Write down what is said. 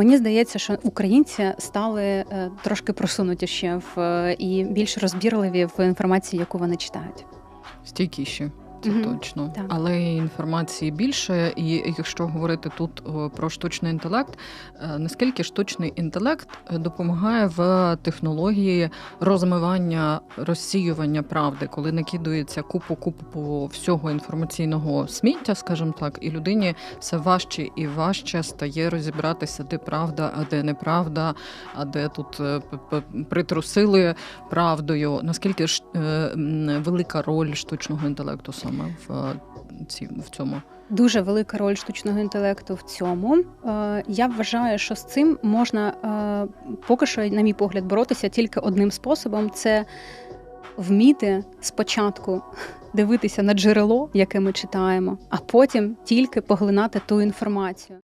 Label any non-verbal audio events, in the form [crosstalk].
Мені здається, що українці стали трошки трошки просунутіші в е, і більш розбірливі в інформації, яку вони читають. Стійкіші. Це Мгм, точно, так. але інформації більше. І якщо говорити тут про штучний інтелект, е, наскільки штучний інтелект е, допомагає в технології розмивання розсіювання правди, коли накидується купу купу всього інформаційного сміття, скажімо так, і людині все важче і важче стає розібратися, де правда, а де неправда, а де тут е, притрусили правдою. Наскільки ж велика роль штучного інтелекту саме в, е, ці, в цьому? Дуже велика роль штучного інтелекту в цьому. Е, Я вважаю, що з цим можна е, поки що, на мій погляд, боротися тільки одним способом: це вміти спочатку [laughs] дивитися на джерело, яке ми читаємо, а потім тільки поглинати ту інформацію.